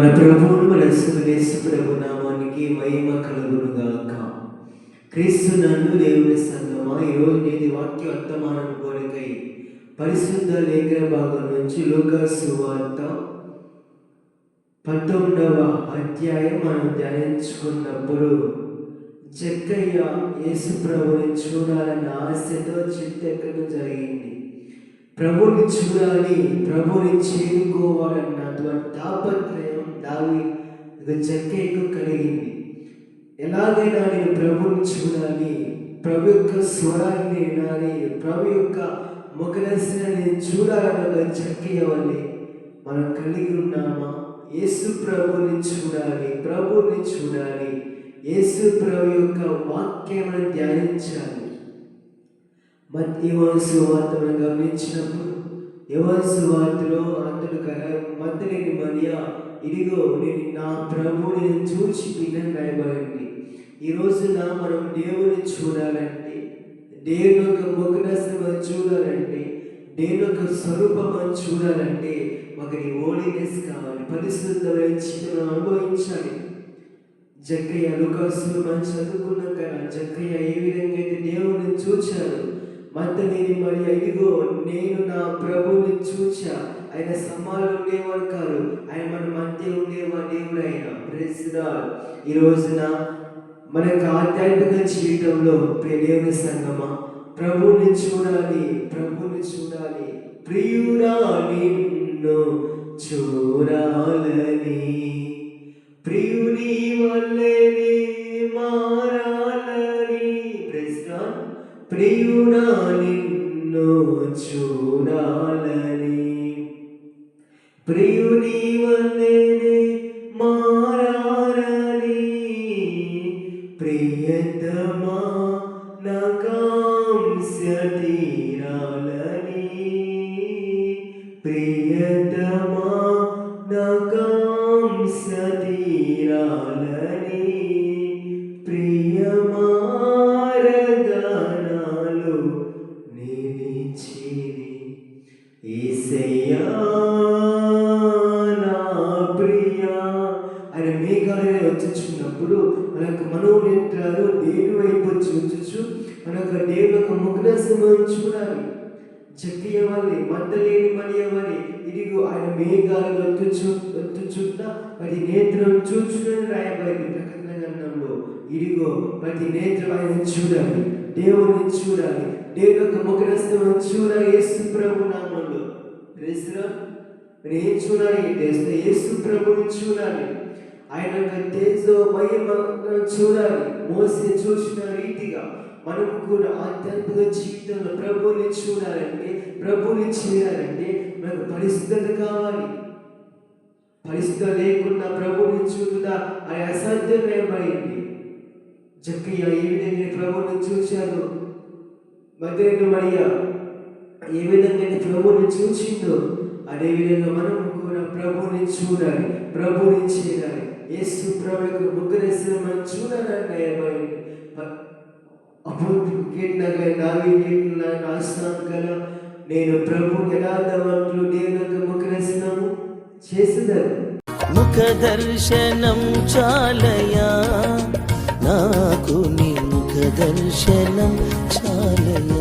మన ప్రభువును మన యేసు ప్రభు నామానికి మహిమ కలుగును గాక క్రీస్తు నన్ను దేవుని సంగమా ఈరోజు నేటి వాక్య వర్తమానం కోరికై పరిశుద్ధ లేఖన భాగం నుంచి లోక సువార్త పంతొమ్మిదవ అధ్యాయం మనం ధ్యానించుకున్నప్పుడు చెక్కయ్య యేసు ప్రభుని చూడాలన్న ఆశతో చిత్తెక్కడం జరిగింది. ప్రభుని చూడాలి ప్రభుని చేరుకోవాలన్నటువంటి తాపత్రయం దావి జక్కయ్యకు కలిగింది. ఎలాగైనా నేను ప్రభుని చూడాలి ప్రభు యొక్క స్వరాన్ని వినాలి ప్రభు యొక్క ముఖదర్శనాన్ని నేను చూడాలని ఒక మనం కలిగి ఉన్నామా? యేసు ప్రభుని చూడాలి ప్రభుని చూడాలి. యేసు ప్రభు యొక్క వాక్యమును ధ్యానించాలి. మత్ యువన్సు వార్తను గమనించినప్పుడు యువన్సు వార్తలో అతడు కర మద్దలేని మరియా ఇదిగో నేను నా ప్రభువుని చూచి వినని భయపడండి ఈ రోజున మనం దేవుని చూడాలంటే దేవుని యొక్క ముఖదర్శనం చూడాలంటే దేవుని యొక్క స్వరూపం చూడాలంటే ఒకటి ఓలినెస్ కావాలి పరిశుద్ధమైన జీవితం అనుభవించాలి. జక్కయ్య లుకాసులు మనం చదువుకున్నాం కదా జక్కయ్య ఏ విధంగా అయితే దేవుని చూచాడు మద్దలేని మరి ఇదిగో నేను నా ప్రభువుని చూచా ఆయన సమాలు ఉండేవాడు కాదు. ఈ రోజున మన యొక్క ఆధ్యాత్మిక జీవితంలో ప్రియ దేవుని సంగమా ప్రభువుని చూడాలి ప్రభువుని చూడాలి ప్రియుడా నిన్ను చూడాలని. ప్రియుని వల్లనే మారాలని ప్రశ్న ప్రియుడా నిన్ను చూడాలని. ప్రియుని వల్లనే మా ಪ್ರಿಯತಮಾ ನಕಾಂಸ್ಯತಿರಾಲನಿ ಪ್ರಿಯತಮಾ ನಕಾಂಸ್ಯತಿರಾಲ మనకు దేవుని యొక్క ముఖదర్శనం చూడాలి చెక్కియవాలి మద్దలేని మరియవని ఇదిగో ఆయన మేఘాలు వచ్చుచు వచ్చుచున్న ప్రతి నేత్రం చూచునని రాయబడింది ప్రకటన గ్రంథంలో. ఇదిగో ప్రతి నేత్రం ఆయన చూడాలి దేవుని చూడాలి దేవుని యొక్క ముఖదర్శనం చూడాలి యేసు ప్రభు నామంలో. ఏం చూడాలి దేశం యేసు ప్రభుని చూడాలి. ఆయన యొక్క తేజో మహిమ చూడాలి. మోసే చూసిన రీతిగా మనం కూడా ఆధ్యాత్మిక జీవితంలో ప్రభుని చూడాలంటే ప్రభుని చేయాలంటే మనకు పరిశుద్ధత కావాలి. పరిస్థితి లేకుండా ప్రభుని చూడా అది అసాధ్యమేమైంది జక్కయ్య ఏ విధంగా ప్రభుని చూశాను మధ్యలో మరియా ఏ విధంగా ప్రభువుని చూసిందో అదే విధంగా మనం కూడా ప్రభువుని చూడాలి ప్రభువుని చేయాలి యేసు ప్రభు యొక్క ముగ్గురేసిన మనం చూడాలని రాస్తాను కదా నేను ప్రభు యథార్థవంతులు నేను యొక్క ముగ్గురేసినాము ముఖ దర్శనం చాలయా? నాకు నీ ముఖ దర్శనం చాలయా?